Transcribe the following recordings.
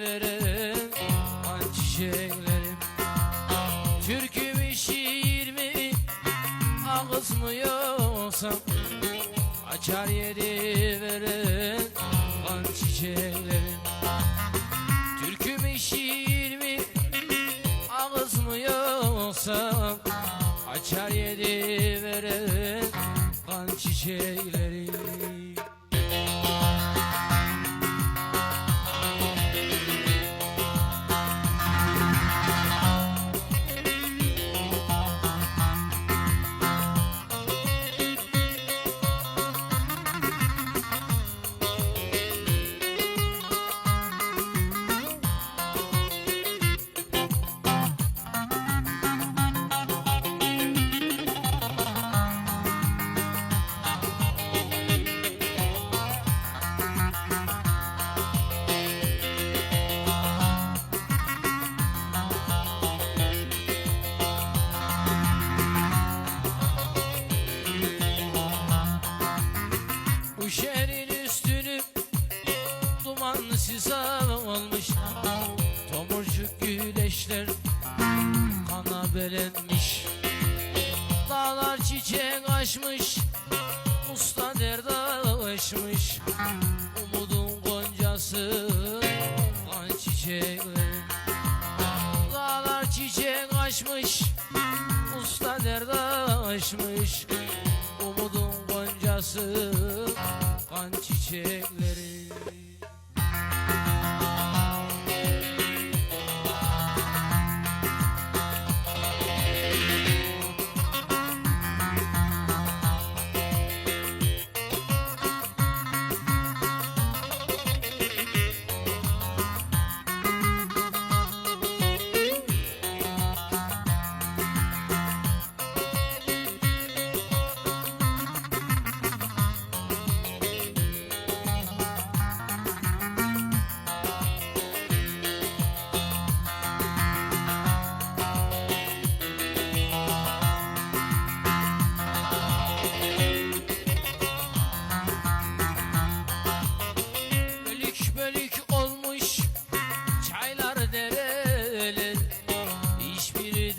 veririm Han çiçeklerim? Türkümü şiir mi Ağızmıyorsam Açar yeri veririm Han çiçeklerim? Türkümü şiir mi Ağızmıyorsam Açar yeri veririm Han çiçeklerim? Güleşler kana belenmiş. Dağlar çiçek açmış Usta dert aşmış Umudun goncası kan çiçekleri Dağlar çiçek açmış Usta dert aşmış Umudun goncası Kan çiçekleri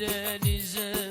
denize.